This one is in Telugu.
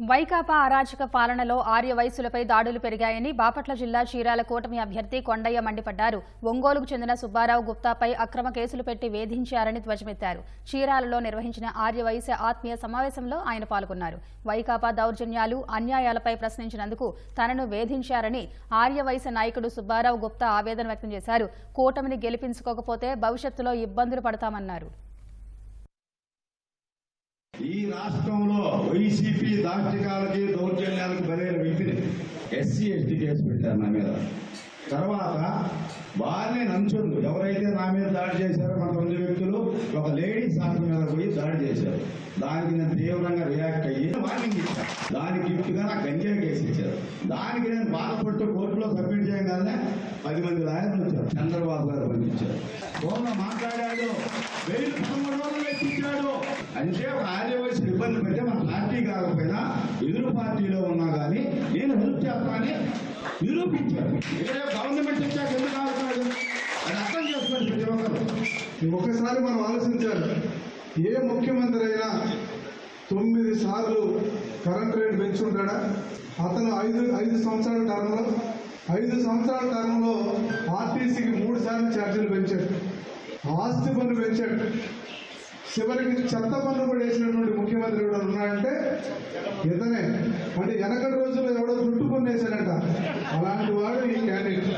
వైకాపా అరాచక పాలనలో ఆర్య వయసులపై దాడులు పెరిగాయని బాపట్ల జిల్లా చీరాల కూటమి అభ్యర్థి కొండయ్య మండిపడ్డారు. ఒంగోలుకు చెందిన సుబ్బారావు గుప్తాపై అక్రమ కేసులు పెట్టి వేధించారని ధ్వజమెత్తారు. చీరాలలో నిర్వహించిన ఆర్య ఆత్మీయ సమావేశంలో ఆయన పాల్గొన్నారు. వైకాపా దౌర్జన్యాలు అన్యాయాలపై ప్రశ్నించినందుకు తనను వేధించారని ఆర్య నాయకుడు సుబ్బారావు గుప్తా ఆవేదన వ్యక్తం చేశారు. కూటమిని గెలిపించుకోకపోతే భవిష్యత్తులో ఇబ్బందులు పడతామన్నారు. ఈ రాష్ట్రంలో వైసీపీ దాష్టికాలకి దౌర్జన్యాలకు బలైన వ్యక్తిని ఎస్సీ ఎస్టీ కేసు పెట్టారు నా మీద. తర్వాత వారిని నంచుండు. ఎవరైతే నా మీద దాడి చేశారో కొంతమంది వ్యక్తులు ఒక లేడీ సాక్షి మీద పోయి దాడి చేశారు. దానికి నేను తీవ్రంగా రియాక్ట్ అయ్యి వార్నింగ్ ఇచ్చాను. దానికి గిఫ్ట్గా నాకు గంజాయి కేసు ఇచ్చారు. దానికి నేను బాధపడుతూ కోర్టులో సబ్మిట్ చేయగానే పది మంది లాయర్లు వచ్చారు. చంద్రబాబు గారు పంపించారు. ఫోన్లో మాట్లాడాడు. వెయ్యి పదమూడు రోజులు అంటే ఒక పార్టీలో ఉన్నా కానీ నేను హెల్ప్ చేస్తానని నిరూపించాను. ఇదే గవర్నమెంట్ ఇచ్చాక ఎందుకు ఆగుతాడు అది అర్థం చేసుకోండి ప్రతి ఒక్కరు. ఒకసారి మనం ఆలోచించాలి. ఏ ముఖ్యమంత్రి అయినా తొమ్మిది సార్లు కరెంట్ రేట్ పెంచుంటాడా అతను ఐదు ఐదు సంవత్సరాల టర్మ్లో ఐదు సంవత్సరాల టర్మ్లో ఆర్టీసీకి మూడు సార్లు ఛార్జీలు పెంచాడు. ఆస్తి పన్ను పెంచాడు. చివరికి చెత్త పన్ను కూడా వేసినటువంటి ముఖ్యమంత్రి కూడా ఉన్నాడంటే ఇతనే. అంటే వెనకటి రోజుల్లో ఎవడో చుట్టుకునేసాడంట అలాంటి వాడు ఈ క్యాండిడేట్.